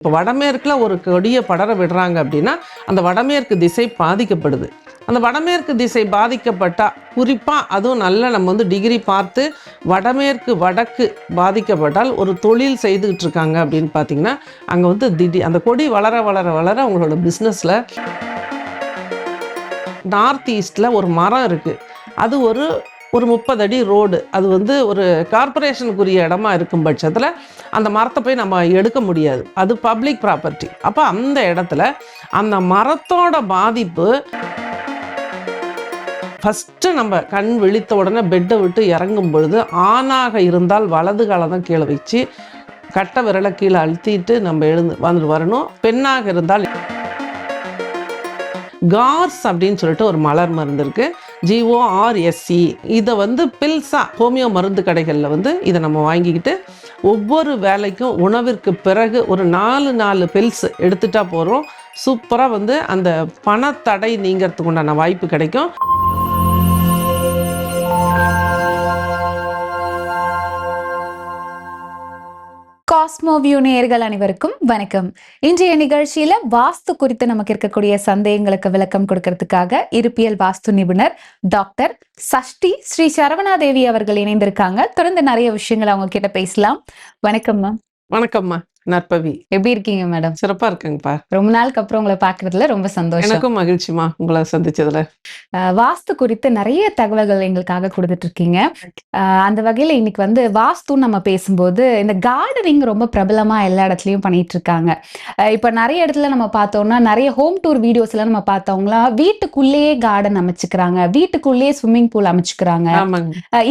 இப்போ வடமேற்கில் ஒரு கொடியை படர விடுறாங்க அப்படின்னா அந்த வடமேற்கு திசை பாதிக்கப்படுது. அந்த வடமேற்கு திசை பாதிக்கப்பட்டால் குறிப்பாக அதுவும் நல்ல நம்ம வந்து டிகிரி பார்த்து வடமேற்கு வடக்கு பாதிக்கப்பட்டால் ஒரு தொழில் செய்துக்கிட்டு இருக்காங்க அப்படின்னு பார்த்தீங்கன்னா அங்கே வந்து திடீர் அந்த கொடி வளர வளர வளர அவங்களோட பிஸ்னஸில் நார்த் ஈஸ்டில் ஒரு மரம் இருக்குது அது ஒரு ஒரு முப்பது அடி ரோடு. அது வந்து ஒரு கார்ப்பரேஷனுக்குரிய இடமா இருக்கும் பட்சத்தில் அந்த மரத்தை போய் நம்ம எடுக்க முடியாது. அது பப்ளிக் ப்ராப்பர்ட்டி. அப்போ அந்த இடத்துல அந்த மரத்தோட பாதிப்பு ஃபஸ்ட்டு நம்ம கண் விழித்த உடனே பெட்டை விட்டு இறங்கும் பொழுது ஆணாக இருந்தால் வலது காலை தான் கீழே வச்சு கட்டை விரலை கீழே அழுத்திட்டு நம்ம எழுந்து வந்துட்டு வரணும். பெண்ணாக இருந்தால் கார்ஸ் அப்படின்னு சொல்லிட்டு ஒரு மலர் மருந்து இருக்குது ஜிஓஆர்எஸ்சி இதை வந்து பில்ஸா ஹோமியோ மருந்து கடைகளில் வந்து இதை நம்ம வாங்கிக்கிட்டு ஒவ்வொரு வேலைக்கும் உணவிற்கு பிறகு ஒரு நாலு நாலு பில்ஸ் எடுத்துட்டா போகிறோம் சூப்பராக வந்து அந்த பணத்தடை நீங்கிறதுக்கு உண்டான வாய்ப்பு கிடைக்கும். காஸ்மோவியூ நேயர்கள் அனைவருக்கும் வணக்கம். இன்றைய நிகழ்ச்சியில வாஸ்து குறித்து நமக்கு இருக்கக்கூடிய சந்தேகங்களுக்கு விளக்கம் கொடுக்கறதுக்காக இருப்பியல் வாஸ்து நிபுணர் டாக்டர் சஷ்டி ஸ்ரீ சரவணாதேவி அவர்கள் இணைந்திருக்காங்க. தொடர்ந்து நிறைய விஷயங்கள் அவங்க கிட்ட பேசலாம். வணக்கம் மேம். வணக்கம்மா நற்பவி. எப்படி இருக்கீங்க மேடம்? சிறப்பாக இருக்குங்கப்பா. ரொம்ப நாளுக்கு அப்புறம் உங்களை பாக்குறதுல ரொம்ப சந்தோஷம். எனக்கும் மகிழ்ச்சிமா உங்களை சந்திச்சதுல. வாஸ்து குறித்து நிறைய தகவல்கள் எங்களுக்காக கொடுத்துட்டு இருக்கீங்க அந்த வகையில இன்னைக்கு வந்து வாஸ்து நம்ம பேசும்போது இந்த கார்டனிங் ரொம்ப பிரபலமா எல்லா இடத்துலயும் பண்ணிட்டு இருக்காங்க இப்ப நிறைய இடத்துல நம்ம பார்த்தோம்னா நிறைய ஹோம் டூர் வீடியோஸ் எல்லாம் நம்ம பார்த்தவங்களா வீட்டுக்குள்ளேயே கார்டன் அமைச்சுக்கிறாங்க. வீட்டுக்குள்ளேயே ஸ்விம்மிங் பூல் அமைச்சுக்கிறாங்க.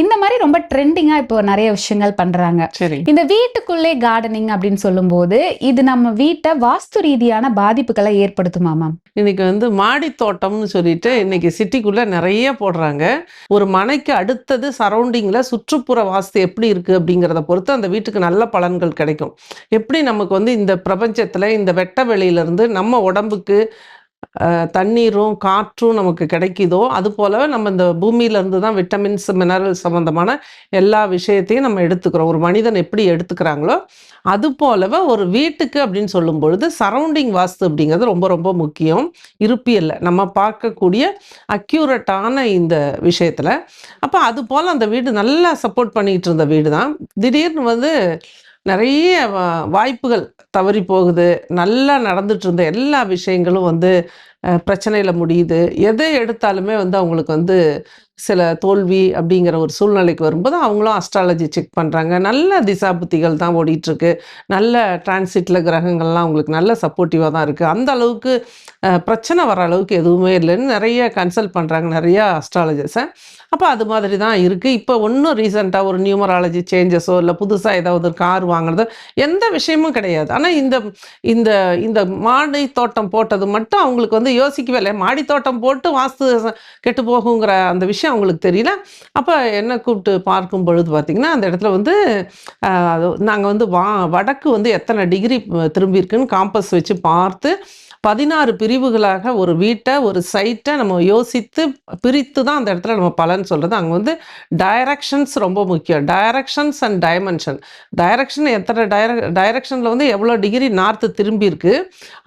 இந்த மாதிரி ரொம்ப ட்ரெண்டிங்கா இப்போ நிறைய விஷயங்கள் பண்றாங்க. இந்த வீட்டுக்குள்ளே கார்டனிங் அப்படின்னு போது இது நம்ம வீட்டை வாஸ்து ரீதியான பாதிப்புகளை ஏற்படுத்துமா மேம் இன்னைக்கு வந்து மாடி தோட்டம்னு சொல்லிட்டு இன்னைக்கு சிட்டிக்குள்ள நிறைய போடுறாங்க. ஒரு மனைக்கு அடுத்தது சரௌண்டிங்கில் சுற்றுப்புற வாஸ்து எப்படி இருக்கு அப்படிங்கிறத பொறுத்து அந்த வீட்டுக்கு நல்ல பலன்கள் கிடைக்கும். எப்படி நமக்கு வந்து இந்த பிரபஞ்சத்தில் இந்த வெட்ட வெளியிலேருந்து நம்ம உடம்புக்கு தண்ணீரும் காற்றும் நமக்கு கிடைக்குதோ அது போலவே நம்ம இந்த பூமியிலேருந்து தான் விட்டமின்ஸ் மினரல் சம்மந்தமான எல்லா விஷயத்தையும் நம்ம எடுத்துக்கிறோம். ஒரு மனிதன் எப்படி எடுத்துக்கிறாங்களோ அது போலவே ஒரு வீட்டுக்கு அப்படின்னு சொல்லும் பொழுது சரௌண்டிங் வாஸ்து அப்படிங்கிறது ரொம்ப ரொம்ப முக்கியம். இருப்பியல்ல நம்ம பார்க்கக்கூடிய அக்யூரட்டான இந்த விஷயத்தில். அப்போ அது போல் அந்த வீடு நல்லா சப்போர்ட் பண்ணிக்கிட்டு இருந்த வீடு தான் திடீர்னு வந்து நிறைய வா- வாய்ப்புகள் தவறி போகுது. நல்லா நடந்துட்டு இருந்த எல்லா விஷயங்களும் வந்து பிரச்சனையில் முடியுது. எதை எடுத்தாலுமே வந்து அவங்களுக்கு வந்து சில தோல்வி அப்படிங்கிற ஒரு சூழ்நிலைக்கு வரும்போது அவங்களும் அஸ்ட்ராலஜி செக் பண்ணுறாங்க நல்ல திசாபுத்திகள் தான் ஓடிட்டுருக்கு. நல்ல டிரான்சிட்டில் கிரகங்கள்லாம் அவங்களுக்கு நல்ல சப்போர்ட்டிவாக தான் இருக்குது அந்த அளவுக்கு பிரச்சனை வர அளவுக்கு எதுவுமே இல்லைன்னு நிறைய கன்சல்ட் பண்ணுறாங்க நிறைய அஸ்ட்ராலஜர்ஸை அப்போ அது மாதிரி தான் இருக்குது இப்போ ஒன்றும் ரீசெண்டாக ஒரு நியூமராலஜி சேஞ்சஸோ இல்லை புதுசாக ஏதாவது ஒரு கார் வாங்குறதோ எந்த விஷயமும் கிடையாது. ஆனால் இந்த இந்த இந்த மாடி தோட்டம் போட்டது மட்டும் அவங்களுக்கு வந்து யோசிக்கவே இல்லை. மாடி தோட்டம் போட்டு வாஸ்து கெட்டு போகுங்கிற அந்த விஷயம் அவங்களுக்கு தெரியல. அப்போ என்ன கூப்பிட்டு பார்க்கும் பொழுது பார்த்திங்கன்னா அந்த இடத்துல வந்து நாங்கள் வந்து வா வடக்கு வந்து எத்தனை டிகிரி திரும்பியிருக்குன்னு காம்பஸ் வச்சு பார்த்து பதினாறு பிரிவுகளாக ஒரு வீட்டை ஒரு சைட்டை நம்ம யோசித்து பிரித்து தான் அந்த இடத்துல நம்ம பலன் சொல்கிறது அங்கே வந்து டைரக்ஷன்ஸ் ரொம்ப முக்கியம். டைரக்ஷன்ஸ் அண்ட் டைமென்ஷன் டைரக்ஷன் எத்தனை டைர டைரக்ஷனில் வந்து எவ்வளோ டிகிரி நார்த்து திரும்பியிருக்கு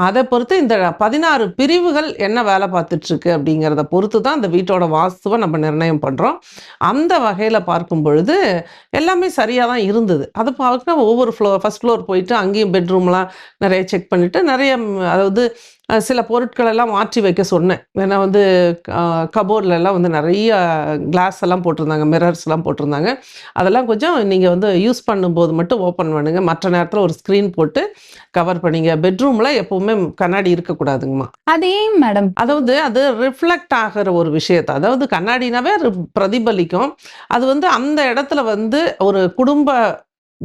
அதை பொறுத்து இந்த பதினாறு பிரிவுகள் என்ன வேலை பார்த்துட்ருக்கு அப்படிங்கிறத பொறுத்து தான் அந்த வீட்டோட வாஸ்துவை நம்ம நிர்ணயம் பண்ணுறோம் அந்த வகையில் பார்க்கும் பொழுது எல்லாமே சரியாக தான் இருந்தது. அதை பார்க்க ஒவ்வொரு ஃப்ளோர் ஃபஸ்ட் ஃப்ளோர் போயிட்டு அங்கேயும் பெட்ரூம்லாம் நிறைய செக் பண்ணிவிட்டு நிறைய அதாவது சில பொருட்கள் எல்லாம் மாற்றி வைக்க சொன்னேன். ஏன்னா வந்து கபோர்ட்ல எல்லாம் வந்து நிறைய கிளாஸ் எல்லாம் போட்டிருந்தாங்க மிரர்ஸ் எல்லாம் போட்டிருந்தாங்க. அதெல்லாம் கொஞ்சம் நீங்கள் வந்து யூஸ் பண்ணும்போது மட்டும் ஓப்பன் பண்ணுங்க. மற்ற நேரத்தில் ஒரு ஸ்க்ரீன் போட்டு கவர் பண்ணிங்க. பெட்ரூமில் எப்பவுமே கண்ணாடி இருக்கக்கூடாதுங்கம்மா. அது ஏன் மேடம் அதாவது அது ரிஃப்ளெக்ட் ஆகிற ஒரு விஷயத்தை அதாவது கண்ணாடினாவே பிரதிபலிக்கும். அது வந்து அந்த இடத்துல வந்து ஒரு குடும்ப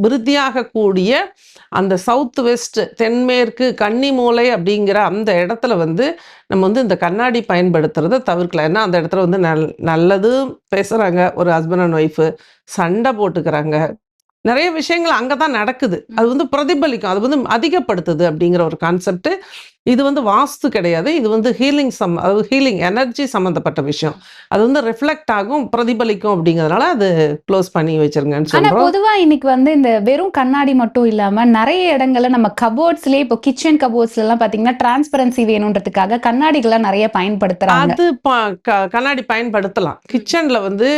விருத்தியாகக்கூடிய அந்த சவுத் வெஸ்ட் தென்மேற்கு கன்னிமூலை அப்படிங்கிற அந்த இடத்துல வந்து நம்ம வந்து இந்த கண்ணாடி பயன்படுத்துறத தவிர்க்கலாம். ஏன்னா அந்த இடத்துல வந்து நல் நல்லது பேசுகிறாங்க ஒரு ஹஸ்பண்ட் அண்ட் ஒய்ஃபு சண்டை போட்டுக்கிறாங்க. நிறைய விஷயங்கள் அங்கே தான் நடக்குது. அது வந்து பிரதிபலிக்கும். அது வந்து அதிகப்படுத்துது அப்படிங்கிற ஒரு கான்செப்ட் இது வந்து வாஸ்து கிடையாது. இது வந்து ஹீலிங் சம் அதாவது ஹீலிங் எனர்ஜி சம்மந்தப்பட்ட விஷயம். அது வந்து ரிஃப்ளெக்ட் ஆகும் பிரதிபலிக்கும் அப்படிங்கிறதுனால அது க்ளோஸ் பண்ணி வச்சிருங்கன்னு ஆனா சொல்றோம். பொதுவா இன்னைக்கு வந்து இந்த வெறும் கண்ணாடி மட்டும் இல்லாம நிறைய இடங்கள்ல நம்ம கபோர்ட்ஸ்லயே இப்போ கிச்சன் கபோர்ட்ஸ்ல எல்லாம் பாத்தீங்கன்னா டிரான்ஸ்பரன்சி வேணுன்றதுக்காக கண்ணாடிகளை நிறைய பயன்படுத்துறாங்க. அது கண்ணாடி பயன்படுத்தலாம். கிச்சன்ல வந்து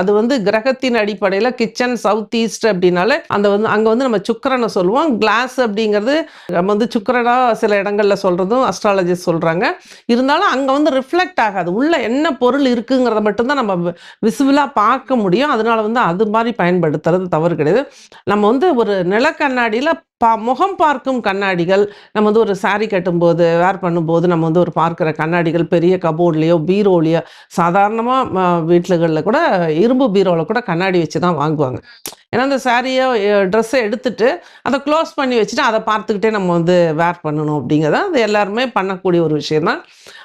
அது வந்து கிரகத்தின் அடிப்படையில் கிச்சன் சவுத் ஈஸ்ட் அப்படின்னாலே அந்த வந்து அங்கே வந்து நம்ம சுக்கிரனை சொல்லுவோம். கிளாஸ் அப்படிங்கிறது நம்ம வந்து சுக்கிரனா சில இடங்கள்ல சொல்றதும் அஸ்ட்ராலஜிஸ்ட் சொல்றாங்க. இருந்தாலும் அங்கே வந்து ரிஃப்ளெக்ட் ஆகாது. உள்ள என்ன பொருள் இருக்குங்கிறத மட்டும்தான் நம்ம விசிபிளாக பார்க்க முடியும். அதனால வந்து அது மாதிரி பயன்படுத்துறது தவறு கிடையாது. நம்ம வந்து ஒரு நிலக்கண்ணாடியில் பா முகம் பார்க்கும் கண்ணாடிகள் நம்ம வந்து ஒரு saree கட்டும்போது வேர் பண்ணும்போது நம்ம வந்து ஒரு பார்க்குற கண்ணாடிகள் பெரிய கபோர்ட்லேயோ பீரோலையோ சாதாரணமாக வீட்டுகளில் கூட இரும்பு பீரோவில் கூட கண்ணாடி வச்சு தான் வாங்குவாங்க. ஏன்னா அந்த சாரியை ட்ரெஸ்ஸை எடுத்துட்டு அதை க்ளோஸ் பண்ணி வச்சுட்டு அதை பார்த்துக்கிட்டே நம்ம வந்து வேர் பண்ணணும் அப்படிங்கிறத அது எல்லாருமே பண்ணக்கூடிய ஒரு விஷயம் தான்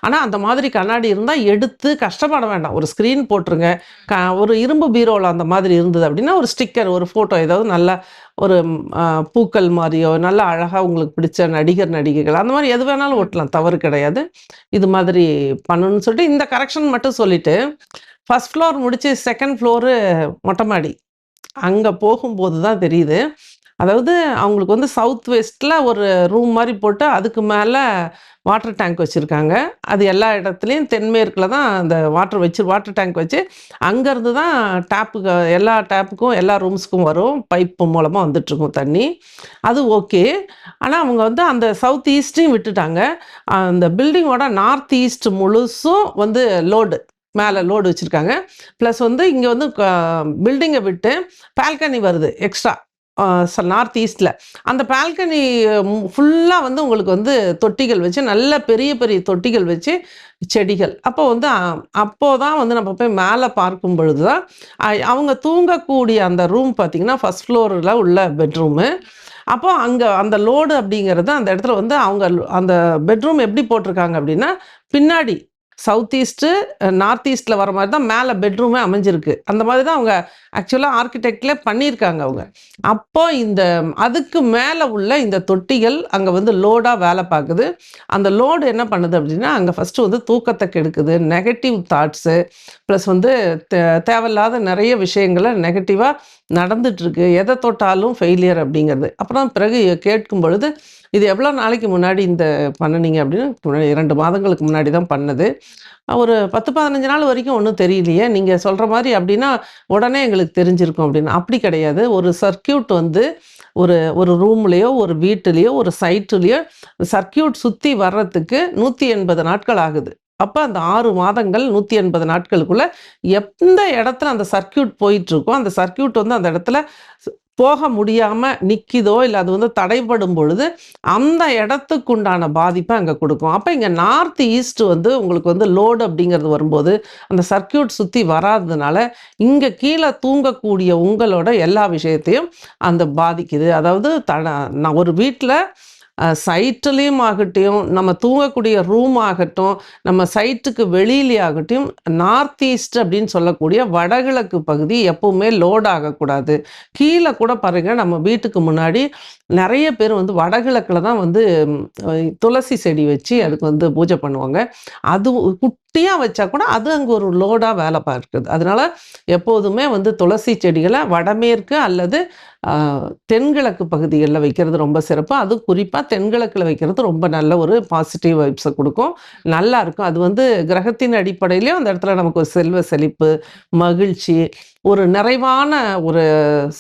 ஆனால் அந்த மாதிரி கண்ணாடி இருந்தால் எடுத்து கஷ்டப்பட வேண்டாம். ஒரு ஸ்க்ரீன் போட்டுருங்க. க ஒரு இரும்பு பீரோவில் அந்த மாதிரி இருந்தது அப்படின்னா ஒரு ஸ்டிக்கர் ஒரு ஃபோட்டோ ஏதாவது நல்லா ஒரு பூக்கள் மாதிரியோ நல்ல அழகாக உங்களுக்கு பிடிச்ச நடிகர் நடிகைகள் அந்த மாதிரி எது வேணாலும் ஒட்டலாம் தவறு கிடையாது. இது மாதிரி பண்ணணும்னு சொல்லிட்டு இந்த கரெக்ஷன் மட்டும் சொல்லிட்டு ஃபஸ்ட் ஃப்ளோர் முடிச்சு செகண்ட் ஃப்ளோரு மொட்டை மாடி. அங்கே போகும்போது தான் தெரியுது அதாவது அவங்களுக்கு வந்து சவுத் வெஸ்ட்டில் ஒரு ரூம் மாதிரி போட்டு அதுக்கு மேலே வாட்டர் டேங்க் வச்சுருக்காங்க. அது எல்லா இடத்துலையும் தென்மேற்கில் தான் அந்த வாட்டர் வச்சு வாட்டர் டேங்க் வச்சு அங்கேருந்து தான் டேப்புக்கு எல்லா டேப்புக்கும் எல்லா ரூம்ஸுக்கும் வரும். பைப்பு மூலமாக வந்துட்டுருக்கும் தண்ணி. அது ஓகே ஆனால் அவங்க வந்து அந்த சவுத் ஈஸ்ட்டையும் விட்டுட்டாங்க. அந்த பில்டிங்கோட நார்த் ஈஸ்ட் முழுசும் வந்து லோடு மேலே லோடு வச்சுருக்காங்க. ப்ளஸ் வந்து இங்கே வந்து பில்டிங்கை விட்டு பால்கனி வருது எக்ஸ்ட்ரா நார்த் ஈஸ்டில் அந்த பால்கனி ஃபுல்லாக வந்து உங்களுக்கு வந்து தொட்டிகள் வச்சு நல்ல பெரிய பெரிய தொட்டிகள் வச்சு செடிகள். அப்போ வந்து அப்போ தான் வந்து நம்ம போய் மேலே பார்க்கும் பொழுது தான் அவங்க தூங்கக்கூடிய அந்த ரூம் பார்த்திங்கன்னா ஃபஸ்ட் ஃப்ளோரில் உள்ள பெட்ரூமு அப்போ அங்கே அந்த லோடு அப்படிங்கிறது அந்த இடத்துல வந்து அவங்க அந்த பெட்ரூம் எப்படி போட்டிருக்காங்க அப்படின்னா பின்னாடி சவுத் ஈஸ்ட்டு நார்த் ஈஸ்ட்டில் வர மாதிரி தான் மேலே பெட்ரூமே அமைஞ்சிருக்கு. அந்த மாதிரி தான் அவங்க ஆக்சுவலாக ஆர்கிடெக்ட்லேயே பண்ணியிருக்காங்க அவங்க. அப்போ இந்த அதுக்கு மேலே உள்ள இந்த தொட்டிகள் அங்கே வந்து லோடாக வேலை பார்க்குது. அந்த லோடு என்ன பண்ணுது அப்படின்னா அங்கே ஃபஸ்ட்டு வந்து தூக்கத்தை கெடுக்குது நெகட்டிவ் தாட்ஸு ப்ளஸ் வந்து தே- தேவையில்லாத நிறைய விஷயங்களை நெகட்டிவாக நடந்துட்டுருக்கு எதை தொட்டாலும் ஃபெயிலியர் அப்படிங்கிறது. அப்புறம் பிறகு கேட்கும் பொழுது இது எவ்வளோ நாளைக்கு முன்னாடி இந்த பண்ணுனீங்க அப்படின்னு முன்னாடி இரண்டு மாதங்களுக்கு முன்னாடி தான் பண்ணது. ஒரு பத்து பதினஞ்சு நாள் வரைக்கும் ஒன்றும் தெரியலையே. நீங்கள் சொல்கிற மாதிரி அப்படின்னா உடனே எங்களுக்கு தெரிஞ்சிருக்கும் அப்படின்னு. அப்படி கிடையாது. ஒரு சர்க்கியூட் வந்து ஒரு ஒரு ரூம்லேயோ ஒரு வீட்டுலேயோ ஒரு சைட்டுலேயோ சர்க்கியூட் சுற்றி வர்றதுக்கு நூற்றி எண்பது நாட்கள் ஆகுது. அப்போ அந்த ஆறு மாதங்கள் நூற்றி எண்பது நாட்களுக்குள்ளே எந்த இடத்துல அந்த சர்க்கியூட் போயிட்டுருக்கோ அந்த சர்க்கியூட் வந்து அந்த இடத்துல போக முடியாமல் நிற்கிதோ இல்லை அது வந்து தடைப்படும் பொழுது அந்த இடத்துக்கு உண்டான பாதிப்பை அங்கே கொடுக்கும். அப்போ இங்கே நார்த் ஈஸ்ட் வந்து உங்களுக்கு வந்து லோடு அப்படிங்கிறது வரும்போது அந்த சர்க்கியூட் சுற்றி வராததுனால இங்கே கீழே தூங்கக்கூடிய உங்களோட எல்லா விஷயத்தையும் அந்த பாதிக்குது. அதாவது த நான் ஒரு வீட்டில் சைட்டுலேயும் ஆகட்டும் நம்ம தூங்கக்கூடிய ரூம் ஆகட்டும் நம்ம சைட்டுக்கு வெளியிலே ஆகட்டும் நார்த் ஈஸ்ட் அப்படின்னு சொல்லக்கூடிய வடகிழக்கு பகுதி எப்பவுமே லோட் ஆகக்கூடாது. கீழே கூட பாருங்க நம்ம வீட்டுக்கு முன்னாடி நிறைய பேர் வந்து வடகிழக்கில் தான் வந்து துளசி செடி வச்சு அதுக்கு வந்து பூஜை பண்ணுவாங்க. அது குட்டியாக வச்சா கூட அது அங்கே ஒரு லோடாக வேலை பார்க்குது. அதனால் எப்போதுமே வந்து துளசி செடிகளை வடமேற்கு அல்லது தென்கிழக்கு பகுதிகளில் வைக்கிறது ரொம்ப சிறப்பு. அது குறிப்பாக தென்கிழக்கில் வைக்கிறது ரொம்ப நல்ல ஒரு பாசிட்டிவ் வைப்ஸை கொடுக்கும். நல்லா இருக்கும். அது வந்து கிரகத்தின் அடிப்படையிலையும் அந்த இடத்துல நமக்கு ஒரு செல்வ செழிப்பு மகிழ்ச்சி ஒரு நிறைவான ஒரு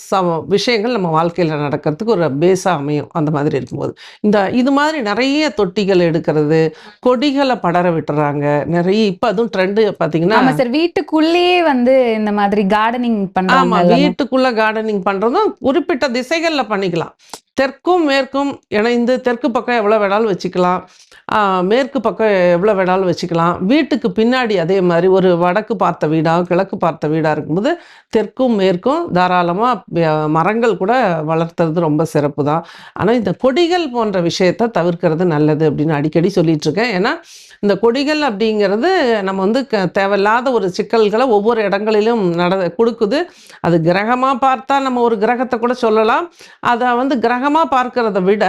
ச விஷயங்கள் நம்ம வாழ்க்கையில் நடக்கிறதுக்கு ஒரு பேஸாக அமையும். அந்த மாதிரி இருக்கும்போது. இந்த இது மாதிரி நிறைய தொட்டிகள் எடுக்கிறது கொடிகளை படர விட்டுறாங்க. நிறைய இப்போ அதுவும் ட்ரெண்டு பார்த்தீங்கன்னா ஆமா சார் வீட்டுக்குள்ளேயே வந்து இந்த மாதிரி கார்டனிங் ஆமா பண்றாங்க வீட்டுக்குள்ள கார்டனிங் பண்றதும் குறிப்பிட்ட திசைகள்ல பண்ணிக்கலாம். தெற்கும் மேற்கும் இணைந்து தெற்கு பக்கம் எவ்வளோ வேணாலும் வச்சுக்கலாம். மேற்கு பக்கம் எவ்வளோ வேணாலும் வச்சுக்கலாம். வீட்டுக்கு பின்னாடி அதே மாதிரி ஒரு வடக்கு பார்த்த வீடாக கிழக்கு பார்த்த வீடாக இருக்கும்போது தெற்கும் மேற்கும் தாராளமாக மரங்கள் கூட வளர்த்துறது ரொம்ப சிறப்பு தான் ஆனால் இந்த கொடிகள் போன்ற விஷயத்தை தவிர்க்கிறது நல்லது அப்படின்னு அடிக்கடி சொல்லிகிட்ருக்கேன் இருக்கேன். ஏன்னா இந்த கொடிகள் அப்படிங்கிறது நம்ம வந்து க- தேவையில்லாத ஒரு சிக்கல்களை ஒவ்வொரு இடங்களிலும் நட கொடுக்குது. அது கிரகமாக பார்த்தா நம்ம ஒரு கிரகத்தை கூட சொல்லலாம். அதை வந்து கிரக நரகமாக பார்க்கறத விட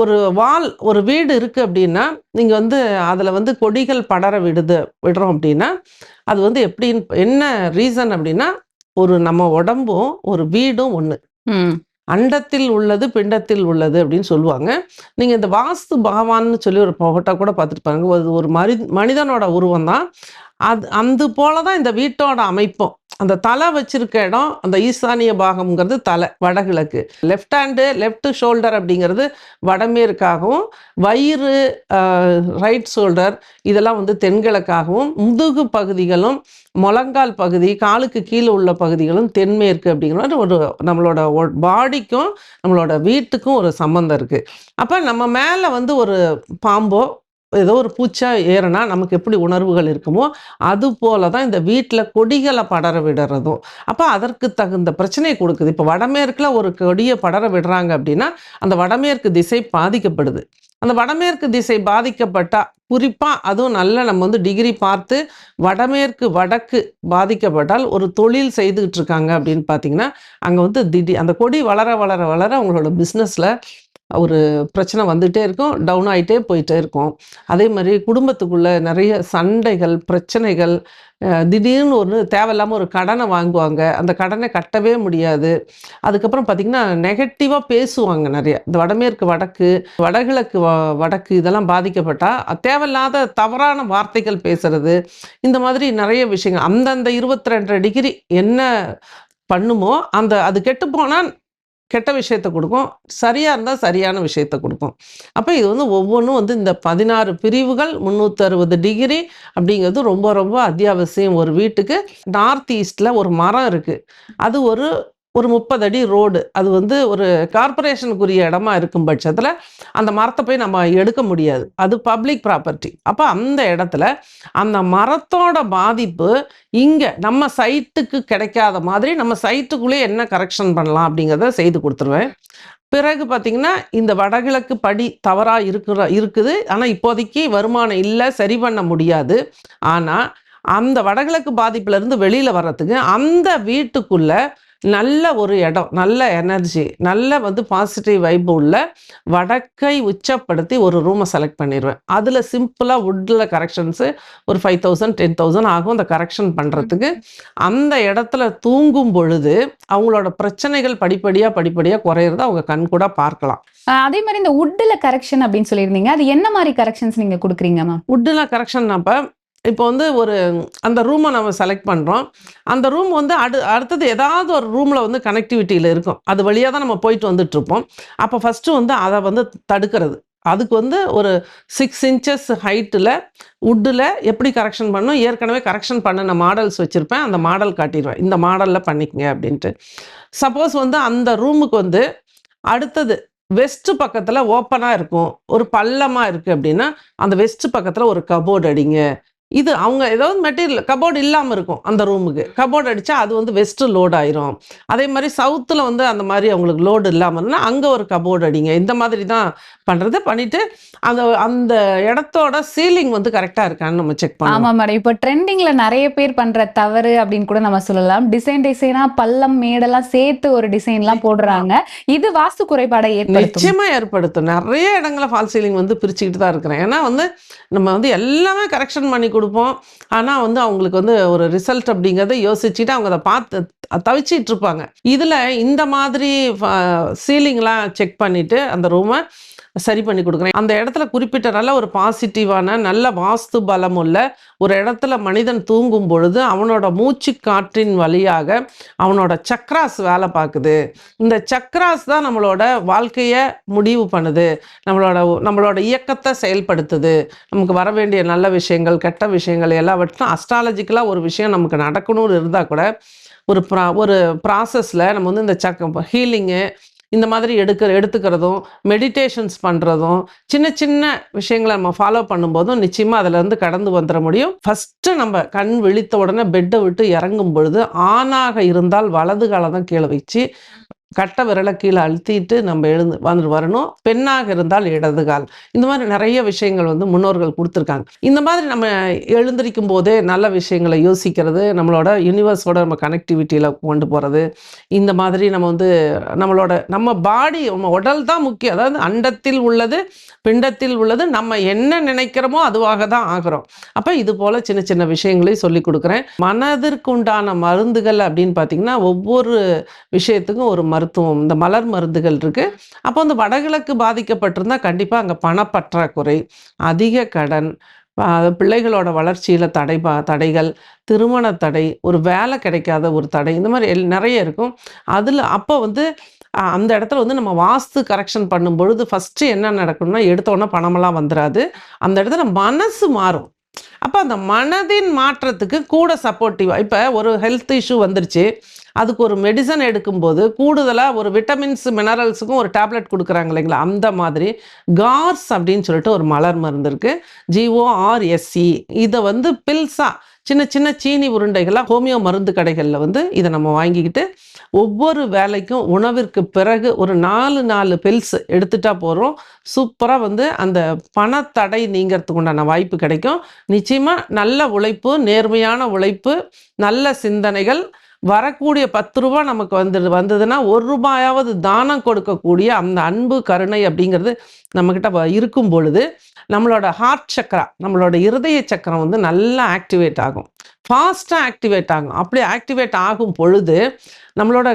ஒரு வால் ஒரு வீடு இருக்குது அப்படின்னா நீங்கள் வந்து அதில் வந்து கொடிகள் படர விடுது விடுறோம் அப்படின்னா அது வந்து எப்படின்னு என்ன ரீசன் அப்படின்னா ஒரு நம்ம உடம்பும் ஒரு வீடும் ஒன்று. அண்டத்தில் உள்ளது பிண்டத்தில் உள்ளது அப்படின்னு சொல்லுவாங்க. நீங்கள் இந்த வாஸ்து பகவான்னு சொல்லி ஒரு ஃபோட்டோ கூட பார்த்துட்டு பாருங்க. ஒரு ஒரு மனி மனிதனோட உருவம் தான் அது அந்த போல தான் இந்த வீட்டோட அமைப்பும். அந்த தலை வச்சிருக்க இடம் அந்த ஈசானிய பாகம்ங்கிறது தலை வடகிழக்கு. லெஃப்ட் ஹேண்டு லெஃப்ட் ஷோல்டர் அப்படிங்கிறது வடமேற்காகவும் வயிறு ரைட் ஷோல்டர் இதெல்லாம் வந்து தென்கிழக்காகவும் முதுகு பகுதிகளும் முழங்கால் பகுதி காலுக்கு கீழே உள்ள பகுதிகளும் தென்மேற்கு அப்படிங்கிற ஒரு நம்மளோட பாடிக்கும் நம்மளோட வீட்டுக்கும் ஒரு சம்மந்தம் இருக்குது அப்போ நம்ம மேலே வந்து ஒரு பாம்போ ஏதோ ஒரு பூச்சா ஏறுனா நமக்கு எப்படி உணர்வுகள் இருக்குமோ அது போல தான் இந்த வீட்டில் கொடிகளை படர விடுறதும். அப்போ அதற்கு தகுந்த பிரச்சனையை கொடுக்குது. இப்போ வடமேற்கில் ஒரு கொடியை படர விடுறாங்க அப்படின்னா அந்த வடமேற்கு திசை பாதிக்கப்படுது. அந்த வடமேற்கு திசை பாதிக்கப்பட்டால் குறிப்பாக அதுவும் நல்ல நம்ம வந்து டிகிரி பார்த்து வடமேற்கு வடக்கு பாதிக்கப்பட்டால் ஒரு தொழில் செய்துக்கிட்டு இருக்காங்க அப்படின்னு பார்த்தீங்கன்னா அங்கே வந்து திடீர் அந்த கொடி வளர வளர வளர அவங்களோட பிஸ்னஸில் ஒரு பிரச்சனை வந்துகிட்டே இருக்கும் டவுன் ஆகிட்டே போயிட்டே இருக்கும். அதே மாதிரி குடும்பத்துக்குள்ளே நிறைய சண்டைகள் பிரச்சனைகள் திடீர்னு ஒன்று தேவையில்லாமல் ஒரு கடனை வாங்குவாங்க. அந்த கடனை கட்டவே முடியாது. அதுக்கப்புறம் பார்த்திங்கன்னா நெகட்டிவாக பேசுவாங்க நிறைய. இந்த வடமேற்கு வடக்கு வடகிழக்கு வ- வடக்கு இதெல்லாம் பாதிக்கப்பட்டால் தேவையில்லாத தவறான வார்த்தைகள் பேசுறது இந்த மாதிரி நிறைய விஷயங்கள். அந்தந்த இருபத்தி ரெண்டு டிகிரி என்ன பண்ணுமோ அந்த அது கெட்டு போனால் கெட்ட விஷயத்த கொடுக்கும். சரியாக இருந்தால் சரியான விஷயத்த கொடுக்கும். அப்போ இது வந்து ஒவ்வொன்றும் வந்து இந்த பதினாறு பிரிவுகள் முந்நூற்றி அறுபது டிகிரி அப்படிங்கிறது ரொம்ப ரொம்ப அத்தியாவசியம். ஒரு வீட்டுக்கு நார்த் ஈஸ்டில் ஒரு மரம் இருக்குது அது ஒரு ஒரு முப்பது அடி ரோடு. அது வந்து ஒரு கார்ப்பரேஷனுக்குரிய இடமா இருக்கும் பட்சத்தில் அந்த மரத்தை போய் நம்ம எடுக்க முடியாது. அது பப்ளிக் ப்ராப்பர்ட்டி. அப்போ அந்த இடத்துல அந்த மரத்தோட பாதிப்பு இங்கே நம்ம சைட்டுக்கு கிடைக்காத மாதிரி நம்ம சைட்டுக்குள்ளேயே என்ன கரெக்ஷன் பண்ணலாம் அப்படிங்கிறத செய்து கொடுத்துருவேன். பிறகு பார்த்தீங்கன்னா இந்த வடகிழக்கு படி தவறாக இருக்கிற இருக்குது. ஆனால் இப்போதைக்கு வருமானம் இல்லை சரி பண்ண முடியாது. ஆனால் அந்த வடகிழக்கு பாதிப்புலேருந்து வெளியில் வர்றதுக்கு அந்த வீட்டுக்குள்ளே நல்ல ஒரு இடம் நல்ல எனர்ஜி நல்ல வந்து பாசிட்டிவ் வைப் உள்ள வடக்கை உச்சப்படுத்தி ஒரு ரூமை செலக்ட் பண்ணிடுவேன் அதில் சிம்பிளாக வுட்டில் கரெக்ஷன்ஸு ஒரு ஃபைவ் தௌசண்ட் டென் தௌசண்ட் ஆகும் அந்த கரெக்ஷன் பண்ணுறதுக்கு அந்த இடத்துல தூங்கும் பொழுது அவங்களோட பிரச்சனைகள் படிப்படியாக படிப்படியாக குறையிறத அவங்க கண் கூட பார்க்கலாம். அதே மாதிரி இந்த உட்ல கரெக்ஷன் அப்படின்னு சொல்லியிருந்தீங்க. அது என்ன மாதிரி கரெக்ஷன்ஸ் நீங்க கொடுக்குறீங்க மேம் வுட்டில் கரெக்ஷன் அப்போ இப்போ வந்து ஒரு அந்த ரூமை நம்ம செலக்ட் பண்ணுறோம் அந்த ரூம் வந்து அடு அடுத்தது ஏதாவது ஒரு ரூமில் வந்து கனெக்டிவிட்டியில் இருக்கும். அது வழியாக தான் நம்ம போயிட்டு வந்துட்டுருப்போம் அப்போ ஃபஸ்ட்டு வந்து அதை வந்து தடுக்கிறது. அதுக்கு வந்து ஒரு சிக்ஸ் இன்ச்சஸ் ஹைட்டில் வுட்டில் எப்படி கரெக்ஷன் பண்ணணும்? ஏற்கனவே கரெக்ஷன் பண்ணின மாடல்ஸ் வச்சுருப்பேன். அந்த மாடல் காட்டிடுவேன். இந்த மாடலில் பண்ணிக்கங்க அப்படின்ட்டு. சப்போஸ் வந்து அந்த ரூமுக்கு வந்து அடுத்தது வெஸ்ட் பக்கத்தில் ஓப்பனாக இருக்கும். ஒரு பள்ளமாக இருக்குது அப்படின்னா அந்த வெஸ்ட் பக்கத்தில் ஒரு கபோர்டு அடிங்க. இது அவங்க ஏதாவது மெட்டீரியல் கபோர்டு இல்லாமல் இருக்கும் அந்த ரூமுக்கு கபோர்டு அடித்தா அது வந்து வெஸ்ட்டு லோட் ஆயிரும். அதே மாதிரி சவுத்தில் வந்து அந்த மாதிரி அவங்களுக்கு லோடு இல்லாமல்னா அங்கே ஒரு கபோர்டு அடிங்க. இந்த மாதிரி தான் பண்ணுறது பண்ணிவிட்டு அந்த அந்த இடத்தோட சீலிங் வந்து கரெக்டாக இருக்கான்னு நம்ம செக் ஆமா பண்ணுவோம் மேடம் இப்போ ட்ரெண்டிங்ல நிறைய பேர் பண்ற தவறு அப்படின்னு கூட நம்ம சொல்லலாம். டிசைன் டிசைனா பள்ளம் மேடெல்லாம் சேர்த்து ஒரு டிசைன்லாம் போடுறாங்க. இது வாஸ்து குறைபாடை ஏற்படுத்தும். நிச்சயமா ஏற்படுத்தும். நிறைய இடங்களை ஃபால் சீலிங் வந்து பிரிச்சுக்கிட்டு தான் இருக்கிறேன். ஏன்னா வந்து நம்ம வந்து எல்லாமே கரெக்ஷன் பண்ணி கொடுப்போம். ஆனால் வந்து அவங்களுக்கு வந்து ஒரு ரிசல்ட் அப்படிங்கிறத யோசிச்சுட்டு அவங்க அதை பார்த்து தவிச்சிட்டு இருப்பாங்க. இதில் இந்த மாதிரி சீலிங்லாம் செக் பண்ணிவிட்டு அந்த ரூமை சரி பண்ணி கொடுக்குறேன். அந்த இடத்துல குறிப்பிட்ட நல்ல ஒரு பாசிட்டிவான நல்ல வாஸ்து பலம் உள்ள ஒரு இடத்துல மனிதன் தூங்கும் பொழுது அவனோட மூச்சு காற்றின் வழியாக அவனோட சக்ராஸ் வேலை பார்க்குது. இந்த சக்ராஸ் தான் நம்மளோட வாழ்க்கையை முடிவு பண்ணுது. நம்மளோட நம்மளோட இயக்கத்தை செயல்படுத்துது. நமக்கு வர வேண்டிய நல்ல விஷயங்கள் கெட்ட விஷயங்கள் எல்லாவற்றும் அஸ்ட்ராலஜிக்கலாக ஒரு விஷயம் நமக்கு நடக்கணும்னு இருந்தால் கூட ஒரு ப்ரா ஒரு ப்ராசஸில் நம்ம வந்து இந்த சக்க ஹீலிங்கு இந்த மாதிரி எடுக்கிற எடுத்துக்கிறதும் மெடிடேஷன்ஸ் பண்ணுறதும் சின்ன சின்ன விஷயங்களை நம்ம ஃபாலோ பண்ணும்போதும் நிச்சயமாக அதிலேருந்து கடந்து வந்துட முடியும். ஃபஸ்ட்டு நம்ம கண் விழித்த உடனே பெட்டை விட்டு இறங்கும் பொழுது ஆணாக இருந்தால் வலது காலை தான் கீழே வச்சு கட்ட விரலை கீழே அழுத்திட்டு நம்ம எழுந்து வந்து வரணும். பெண்ணாக இருந்தால் இடது கால். இந்த மாதிரி நிறைய விஷயங்கள் வந்து முன்னோர்கள் கொடுத்துருக்காங்க. இந்த மாதிரி நம்ம எழுந்திருக்கும் போதே நல்ல விஷயங்களை யோசிக்கிறது நம்மளோட யூனிவர்ஸோட நம்ம கனெக்டிவிட்டியில் கொண்டு போகிறது இந்த மாதிரி நம்ம வந்து நம்மளோட நம்ம பாடி நம்ம உடல் தான் முக்கியம். அதாவது அண்டத்தில் உள்ளது பிண்டத்தில் உள்ளது நம்ம என்ன நினைக்கிறோமோ அதுவாக தான் ஆகிறோம். அப்போ இது போல் சின்ன சின்ன விஷயங்களையும் சொல்லி கொடுக்குறேன். மனதிற்குண்டான மருந்துகள் அப்படின்னு பார்த்தீங்கன்னா ஒவ்வொரு விஷயத்துக்கும் ஒரு மருந்து மருத்துவம் இந்த மலர் மருந்துகள் இருக்குது அப்போ அந்த வடகிழக்கு பாதிக்கப்பட்டிருந்தால் கண்டிப்பாக அங்கே பணப்பற்றாக்குறை அதிக கடன் பிள்ளைகளோட வளர்ச்சியில் தடை பா தடைகள் திருமண தடை ஒரு வேலை கிடைக்காத ஒரு தடை இந்த மாதிரி எல் நிறைய இருக்கும். அதில் அப்போ வந்து அந்த இடத்துல வந்து நம்ம வாஸ்து கரெக்ஷன் பண்ணும் பொழுது ஃபஸ்ட்டு என்ன நடக்கணும்னா எடுத்தோன்னே பணமெல்லாம் வந்துடாது அந்த இடத்துல மனசு மாறும். அப்போ அந்த மனதின் மாற்றத்துக்கு கூட சப்போர்ட்டிவாக இப்போ ஒரு ஹெல்த் இஷ்யூ வந்துருச்சு. அதுக்கு ஒரு மெடிசன் எடுக்கும்போது கூடுதலாக ஒரு விட்டமின்ஸ் மினரல்ஸுக்கும் ஒரு டேப்லெட் கொடுக்குறாங்க இல்லைங்களா? அந்த மாதிரி கார்ஸ் அப்படின்னு சொல்லிட்டு ஒரு மலர் மருந்து இருக்குது ஜிஓஆர்எஸ்சி இதை வந்து பில்ஸாக சின்ன சின்ன சீனி உருண்டைகளாக ஹோமியோ மருந்து கடைகளில் வந்து இதை நம்ம வாங்கிக்கிட்டு ஒவ்வொரு வேலைக்கும் உணவிற்கு பிறகு ஒரு நாலு நாலு பில்ஸ் எடுத்துட்டா போகிறோம் சூப்பராக வந்து அந்த பணத்தடை நீங்கிறதுக்கு உண்டான வாய்ப்பு கிடைக்கும். நிச்சயமாக நல்ல உழைப்பு நேர்மையான உழைப்பு நல்ல சிந்தனைகள். வரக்கூடிய பத்து ரூபா நமக்கு வந்து வந்ததுன்னா ஒரு ரூபாயாவது தானம் கொடுக்கக்கூடிய அந்த அன்பு கருணை அப்படிங்கிறது நம்மக்கிட்ட வ- இருக்கும் பொழுது நம்மளோட ஹார்ட் சக்கரா நம்மளோட இருதய சக்கரம் வந்து நல்லா ஆக்டிவேட் ஆகும். ஃபாஸ்ட்டாக ஆக்டிவேட் ஆகும். அப்படி ஆக்டிவேட் ஆகும் பொழுது நம்மளோட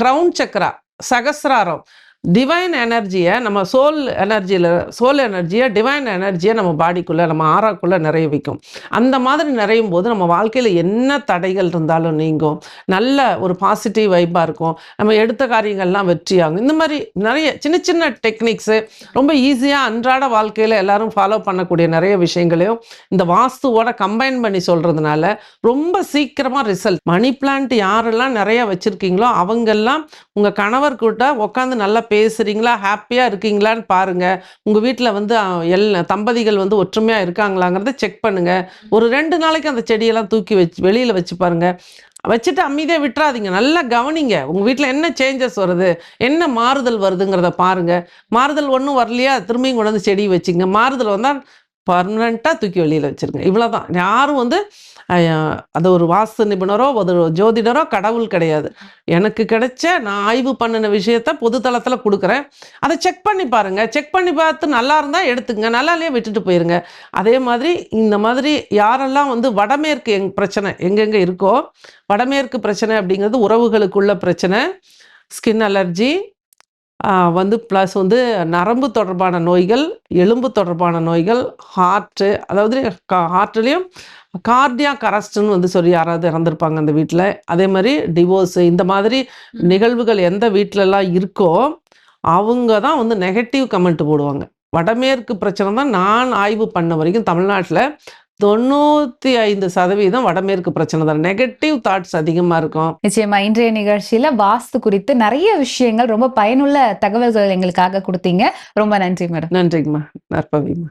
க்ரௌன் சக்கரா சகசிராரம் டிவைன் எனர்ஜியை நம்ம சோல் எனர்ஜியில் சோல் எனர்ஜியை டிவைன் எனர்ஜியை நம்ம பாடிக்குள்ளே நம்ம ஆறாக்குள்ளே நிறைய வைக்கும். அந்த மாதிரி நிறையும் போது நம்ம வாழ்க்கையில் என்ன தடைகள் இருந்தாலும் நீங்கும். நல்ல ஒரு பாசிட்டிவ் வைப்பாக இருக்கும். நம்ம எடுத்த காரியங்கள்லாம் வெற்றியாகும். இந்த மாதிரி நிறைய சின்ன சின்ன டெக்னிக்ஸு ரொம்ப ஈஸியாக அன்றாட வாழ்க்கையில் எல்லாரும் ஃபாலோ பண்ணக்கூடிய நிறைய விஷயங்களையும் இந்த வாஸ்துவோட கம்பைன் பண்ணி சொல்கிறதுனால ரொம்ப சீக்கிரமாக ரிசல்ட் மணி பிளான்ட் யாரெல்லாம் நிறையா வச்சுருக்கீங்களோ அவங்கெல்லாம் உங்கள் கணவர் கூட்ட உட்காந்து நல்லா பேசுகிறீங்களா ஹாப்பியாக இருக்கீங்களான்னு பாருங்கள் உங்கள் வீட்டில் வந்து எல் தம்பதிகள் வந்து ஒற்றுமையாக இருக்காங்களாங்கிறத செக் பண்ணுங்கள் ஒரு ரெண்டு நாளைக்கு அந்த செடியெல்லாம் தூக்கி வச்சு வெளியில் வச்சு பாருங்கள் வச்சுட்டு அமைதியாக விட்டுறாதீங்க. நல்லா கவனிங்க. உங்கள் வீட்டில் என்ன சேஞ்சஸ் வருது? என்ன மாறுதல் வருதுங்கிறத பாருங்கள் மாறுதல் ஒன்றும் வரலையா? திரும்பியும் கொண்டு வந்து செடி வச்சுங்க. மாறுதல் வந்தால் பர்மனெண்ட்டாக தூக்கி வெளியில் வச்சுருங்க. இவ்வளோதான் யாரும் வந்து அது ஒரு வாஸ்து நிபுணரோ ஒரு ஜோதிடரோ கடவுள் கிடையாது. எனக்கு கிடைச்ச நான் ஆய்வு பண்ணின விஷயத்த பொதுத்தளத்தில் கொடுக்குறேன். அதை செக் பண்ணி பாருங்கள் செக் பண்ணி பார்த்து நல்லா இருந்தால் எடுத்துங்க நல்லா இல்லையே விட்டுட்டு போயிருங்க. அதே மாதிரி இந்த மாதிரி யாரெல்லாம் வந்து வடமேற்கு எங் பிரச்சனை எங்கெங்கே இருக்கோ வடமேற்கு பிரச்சனை அப்படிங்கிறது உறவுகளுக்குள்ள பிரச்சனை. ஸ்கின் அலர்ஜி வந்து ப்ளஸ் வந்து நரம்பு தொடர்பான நோய்கள் எலும்பு தொடர்பான நோய்கள் ஹார்ட்டு அதாவது ஹார்ட்லேயும் கார்டியா கரஸ்ட்னு வந்து சொல்லி யாராவது இறந்துருப்பாங்க அந்த வீட்டில் அதே மாதிரி டிவோர்ஸு இந்த மாதிரி நிகழ்வுகள் எந்த வீட்டிலலாம் இருக்கோ அவங்க தான் வந்து நெகட்டிவ் கமெண்ட் போடுவாங்க. வடமேற்கு பிரச்சனை தான் நான் ஆய்வு பண்ண வரைக்கும் தமிழ்நாட்டில் தொண்ணூற்றி ஐந்து சதவீதம் வடமேற்கு பிரச்சனை தான். நெகட்டிவ் தாட்ஸ் அதிகமாக இருக்கும். நிச்சயமா இன்றைய நிகழ்ச்சியில வாஸ்து குறித்து நிறைய விஷயங்கள் ரொம்ப பயனுள்ள தகவல்கள் எங்களுக்காக கொடுத்தீங்க. ரொம்ப நன்றி மேடம். நன்றிங்கம்மா. நற்பவிம்மா